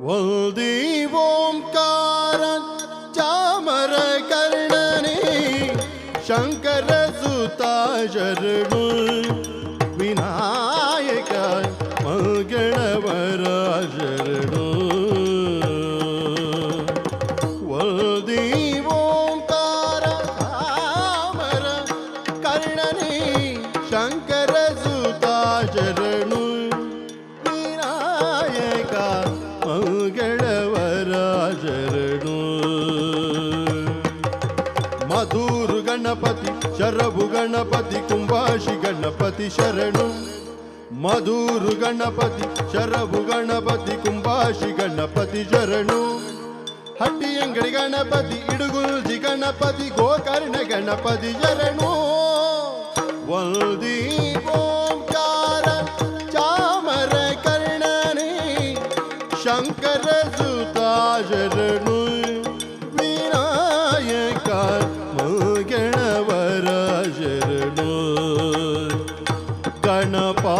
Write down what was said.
ஒல்தி ஓம்காரன் சாமர கர்ணனே சங்கர சுதா சரணு விநாயக மல்கணவர சரணு ஒல்தி ஓம்கார சாமர கர்ணனே சங்கர சுதா சரணு ಮಧುರು ಗಣಪತಿ, ಶರಭು ಗಣಪತಿ ಕುಂಭಾಷಿ ಗಣಪತಿ ಶರಣು. ಮಧುರು ಗಣಪತಿ, ಶರಭು ಗಣಪತಿ ಕುಂಭಾಷಿ ಗಣಪತಿ ಶರಣು. ಹಟ್ಟಿ ಅಂಗಡಿ ಗಣಪತಿ, ಇಡುಗುಲ್ಜಿ ಗಣಪತಿ, ಗೋಕರ್ಣ ಗಣಪತಿ ಶರಣು. ವಲ್ದಿ ಓಂಕಾರ, ಚಾಮರ ಕರ್ಣನೇ, ಶಂಕರ ಸುತಾ ಶರಣು शरणो गणपा